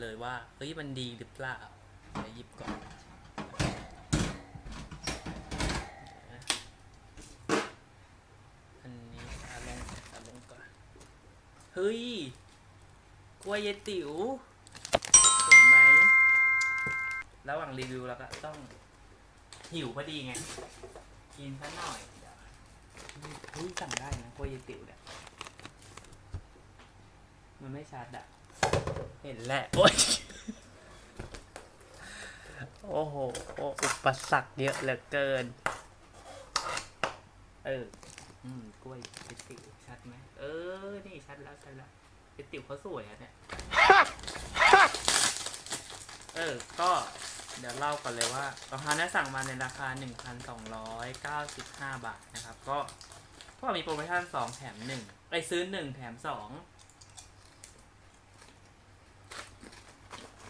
เลยว่าเฮ้ยมันดีหรือเปล่าเดี๋ยวหยิบก่อนอันนี้อาลงอาลงก่อนเฮ้ยกล้วยยายติ๋วเห็นไหมระหว่างรีวิวแล้วก็ต้องหิวพอดีไง กินซะหน่อยเฮ้ยสั่งได้นะกล้วยยายติ๋วเนี่ยมันไม่ชัดอะ เห็นแหละโอ๊ยโอ้โหอุปสรรคเยอะเหลือเกิน เออ อืม กล้วยเจติ๋วชัดไหม เออ นี่ชัดแล้วชัดแล้วเจติ๋วเขาสวยอะเนี่ย เออ ก็ เดี๋ยวเล่าก่อนเลยว่ารองเท้าเนี้สั่งมาในราคา 1,295 บาทนะครับ ก็ ก็มีโปรโมชั่น 2 แถม 1 ไปซื้อ 1 แถม 2